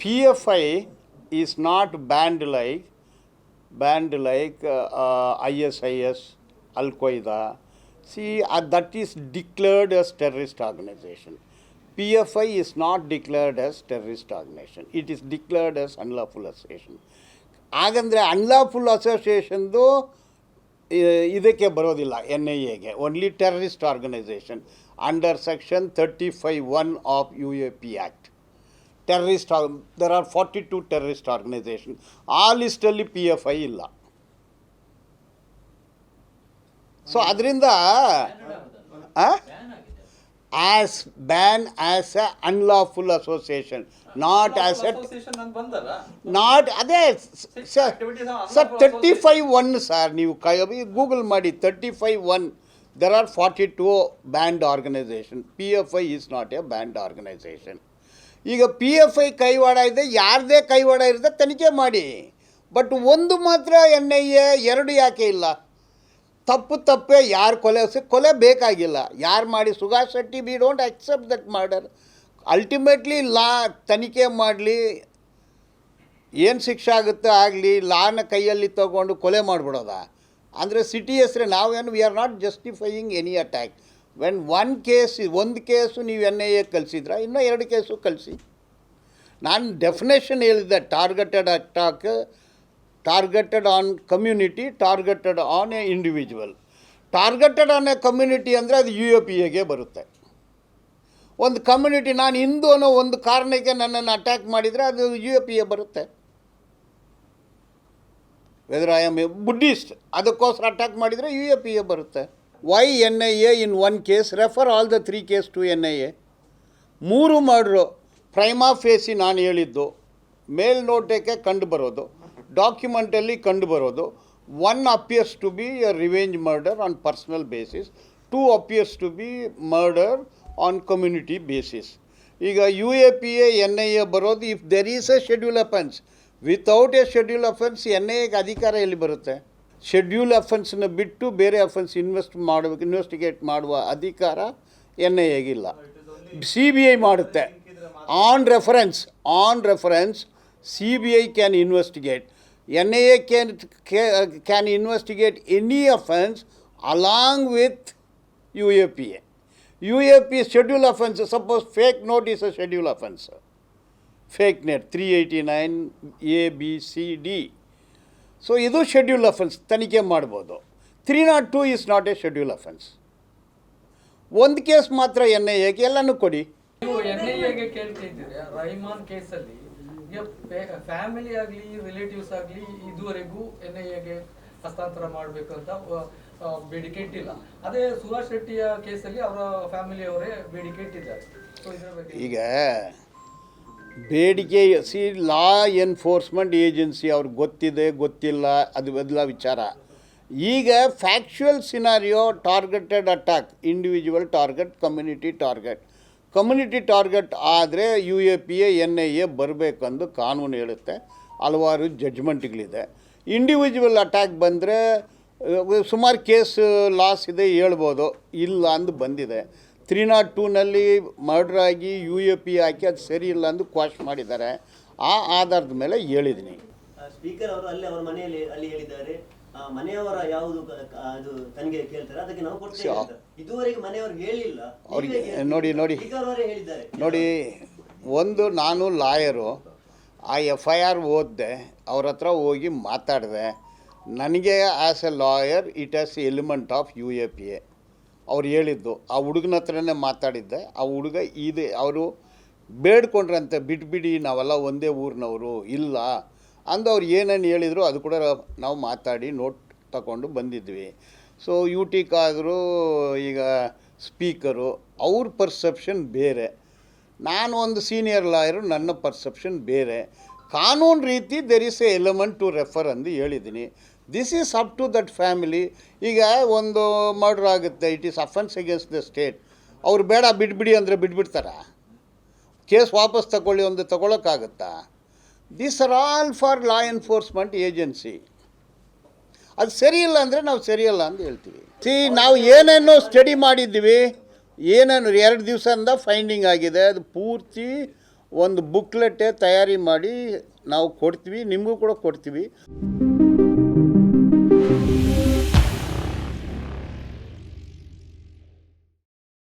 PFI is not banned like banned like uh, uh, ISIS, Al Qaeda. See, uh, that is declared as terrorist organization. PFI is not declared as terrorist organization. It is declared as unlawful association. ಹಾಗಂದರೆ unlawful ಅಸೋಸಿಯೇಷನ್ದು ಇದಕ್ಕೆ ಬರೋದಿಲ್ಲ N I ಎಗೆ only terrorist organisation under section thirty five one of U A P act terrorist there are forty two terrorist organisation ಆ ಲಿಸ್ಟಲ್ಲಿ P F I ಇಲ್ಲ. So ಅದರಿಂದ as ban as a unlawful association not as a not ಅದೇ sir sir thirty five one sir ನೀವು ಕೈ Google ಮಾಡಿ thirty five one there are forty two banned organisation P F I is not a banned organisation ಈಗ P F I ಕೈವಾಡ ಇದೆ, ಯಾರದೇ ಕೈವಾಡ ಇರುತ್ತೆ ತನಿಖೆ ಮಾಡಿ. ಬಟ್ ಒಂದು ಮಾತ್ರ ಎನ್ ಐ ಎ ಎರಡು ಯಾಕೆ ಇಲ್ಲ? ತಪ್ಪು ತಪ್ಪೇ ಯಾರು ಕೊಲೆ ಕೊಲೆ ಬೇಕಾಗಿಲ್ಲ. ಯಾರು ಮಾಡಿ Subhash Shetty we don't accept that murder ultimately law, ತನಿಖೆ ಮಾಡಲಿ. ಏನು ಶಿಕ್ಷೆ ಆಗುತ್ತೆ ಆಗಲಿ, ಲಾನ ಕೈಯಲ್ಲಿ ತಗೊಂಡು ಕೊಲೆ ಮಾಡಿಬಿಡೋದಾ? ಅಂದರೆ ಸಿಟಿ ಹೆಸ್ರೆ ನಾವೇನು we are not justifying any attack when one case ಒಂದು ಕೇಸು ನೀವು ಎನ್ ಐ ಎ ಕಲಿಸಿದ್ರ ಇನ್ನೂ ಎರಡು ಕೇಸು ಕಲಿಸಿ ನಾನು ಡೆಫಿನೇಷನ್ ಹೇಳಿದ್ದೆ targeted attack targeted on community targeted on a individual targeted on a community ಅಂದರೆ ಅದು ಯು ಎ ಪಿ ಎಗೆ ಬರುತ್ತೆ. ಒಂದು ಕಮ್ಯುನಿಟಿ ನಾನು ಹಿಂದೂ ಅನ್ನೋ ಒಂದು ಕಾರಣಕ್ಕೆ ನನ್ನನ್ನು ಅಟ್ಯಾಕ್ ಮಾಡಿದರೆ ಅದು ಯು ಎ ಪಿ ಎ ಬರುತ್ತೆ. Whether I am a Buddhist ಅದಕ್ಕೋಸ್ಕರ ಅಟ್ಯಾಕ್ ಮಾಡಿದರೆ ಯು ಎ ಪಿ ಎ ಬರುತ್ತೆ. Why N I A in one case refer all the three case to N I A ಮೂರು ಮಾಡ್ರು Prima facie ನಾನು ಹೇಳಿದ್ದು. ಮೇಲ್ನೋಟಕ್ಕೆ ಕಂಡು ಬರೋದು. ಡಾಕ್ಯುಮೆಂಟಲ್ಲಿ ಕಂಡು ಬರೋದು. One appears to be a revenge murder on personal basis two appears to be murder on community basis ಈಗ U A P A N I A ಬರೋದು. If there is a schedule offence without a schedule offence N I ಎಗೆ ಅಧಿಕಾರ ಎಲ್ಲಿ ಬರುತ್ತೆ? Schedule ಅಫೆನ್ಸ್ನ ಬಿಟ್ಟು ಬೇರೆ offence invest ಮಾಡಬೇಕು investigate ಮಾಡುವ ಅಧಿಕಾರ ಎನ್ ಐ ಎಗಿಲ್ಲ. ಸಿ ಬಿ ಐ ಮಾಡುತ್ತೆ. On reference on reference C B I can investigate. N I A can can investigate any offence along with U A P A. U A P schedule offence, suppose fake note is a schedule offence. Fake note three eighty nine A B C D. So ಇದು schedule offence ತನಿಖೆ ಮಾಡ್ಬೋದು. Three nought two is not a schedule offence ಒಂದು case ಮಾತ್ರ N I ಎಗೆ ಎಲ್ಲನೂ ಕೊಡಿ. Family ಆಗಲಿ relatives ಆಗಲಿ ಇದುವರೆಗೂ ಎನ್ ಐ ಎಗೆ ಹಸ್ತಾಂತರ ಮಾಡಬೇಕು ಅಂತ ಬೇಡಿಕೆ ಇಟ್ಟಿಲ್ಲ. ಅದೇ ಸುಭಾಷ್ ಶೆಟ್ಟಿಯ ಕೇಸಲ್ಲಿ ಅವರ ಫ್ಯಾಮಿಲಿಯವರೇ ಬೇಡಿಕೆ ಇಟ್ಟಿದ್ದಾರೆ. ಸೊ ಇದರ ಬಗ್ಗೆ ಈಗ ಬೇಡಿಕೆ ಸಿ ಲಾ ಎನ್ಫೋರ್ಸ್ಮೆಂಟ್ ಏಜೆನ್ಸಿ ಅವ್ರಿಗೆ ಗೊತ್ತಿದೆ, ಗೊತ್ತಿಲ್ಲ, ಅದು ಬದಲ ವಿಚಾರ. ಈಗ factual scenario targeted attack individual target community target community target ಆದರೆ U A P A N I A ಬರಬೇಕಂದು ಕಾನೂನು ಹೇಳುತ್ತೆ, ಹಲವಾರು ಜಡ್ಜ್ಮೆಂಟ್ಗಳಿದೆ ಇಂಡಿವಿಜುವಲ್ ಅಟ್ಯಾಕ್ ಬಂದರೆ ಸುಮಾರು ಕೇಸ್ ಲಾಸ್ ಇದೆ ಹೇಳ್ಬೋದು, ಇಲ್ಲ ಅಂದು ಬಂದಿದೆ. ತ್ರೀ ನಾಟ್ ಟೂನಲ್ಲಿ ಮರ್ಡ್ರ್ ಆಗಿ ಯು ಎ ಪಿ ಹಾಕಿ ಅದು ಸರಿ ಇಲ್ಲ ಅಂದು ಕ್ವಾಶ್ ಮಾಡಿದ್ದಾರೆ. ಆ ಆಧಾರದ ಮೇಲೆ ಹೇಳಿದ್ದೀನಿ ಸ್ಪೀಕರ್ ಅವರು ಅಲ್ಲಿ ಅವರ ಮನೆಯಲ್ಲಿ ಅಲ್ಲಿ ಹೇಳಿದ್ದಾರೆ. ಮನೆಯವರ ಯಾವುದು ಅದು ತನಿಖೆ ಕೇಳ್ತಾರೆ. ಅದಕ್ಕೆ ನಾವು ಕೊಡ್ತೇವೆ ಅಂತ. ಇದುವರೆಗೆ ಮನೆಯವರು ಹೇಳಿಲ್ಲ. ಅವ್ರಿಗೆ ನೋಡಿ, ನೋಡಿ. ಸ್ಪೀಕರ್ ಅವರೇ ಹೇಳಿದ್ದಾರೆ. ನೋಡಿ ಒಂದು ನಾನು ಲಾಯರು ಆ ಎಫ್ ಐ ಆರ್ ಓದಿದೆ ಅವ್ರ ಹತ್ರ ಹೋಗಿ ಮಾತಾಡಿದೆ. ನನಗೆ as a lawyer it as element of U A P A ಅವ್ರು ಹೇಳಿದ್ದು, ಆ ಹುಡುಗನ ಹತ್ರನೇ ಮಾತಾಡಿದ್ದೆ. ಆ ಹುಡುಗ ಇದೆ, ಅವರು ಬೇಡ್ಕೊಂಡ್ರಂತೆ ಬಿಟ್ಬಿಡಿ ನಾವೆಲ್ಲ ಒಂದೇ ಊರಿನವರು, ಇಲ್ಲ ಅಂದು ಅವ್ರು ಏನೇನು ಹೇಳಿದ್ರು ಅದು ಕೂಡ ನಾವು ಮಾತಾಡಿ ನೋಟ್ ತಗೊಂಡು ಬಂದಿದ್ವಿ. ಸೊ ಯು ಟಿಕಾದರೂ ಈಗ ಸ್ಪೀಕರು, ಅವ್ರ ಪರ್ಸೆಪ್ಷನ್ ಬೇರೆ. ನಾನು ಒಂದು ಸೀನಿಯರ್ ಲಾಯರು, ನನ್ನ ಪರ್ಸೆಪ್ಷನ್ ಬೇರೆ. ಕಾನೂನು ರೀತಿ there is a element to refer ಅಂದು ಹೇಳಿದ್ದೀನಿ. This is up to that family ಈಗ ಒಂದು ಮರ್ಡ್ರ್ ಆಗುತ್ತೆ. It is offence against the state ಅವ್ರು ಬೇಡ ಬಿಟ್ಬಿಡಿ ಅಂದರೆ ಬಿಟ್ಬಿಡ್ತಾರಾ ಕೇಸ್ ವಾಪಸ್ ತಗೊಳ್ಳಿ ಒಂದು ತಗೊಳಕ್ಕಾಗತ್ತಾ? This are all for law enforcement agency ಅದು ಸರಿಯಿಲ್ಲ ಅಂದರೆ ನಾವು ಸರಿಯಲ್ಲ ಅಂತ ಹೇಳ್ತೀವಿ. ಸಿ ನಾವು ಏನೇನೋ ಸ್ಟಡಿ ಮಾಡಿದ್ದೀವಿ ಏನೇನು ಎರಡು ದಿವಸದಿಂದ ಫೈಂಡಿಂಗ್ ಆಗಿದೆ. ಅದು ಪೂರ್ತಿ ಒಂದು ಬುಕ್ಲೆಟ್ಟೇ ತಯಾರಿ ಮಾಡಿ ನಾವು ಕೊಡ್ತೀವಿ, ನಿಮಗೂ ಕೂಡ ಕೊಡ್ತೀವಿ.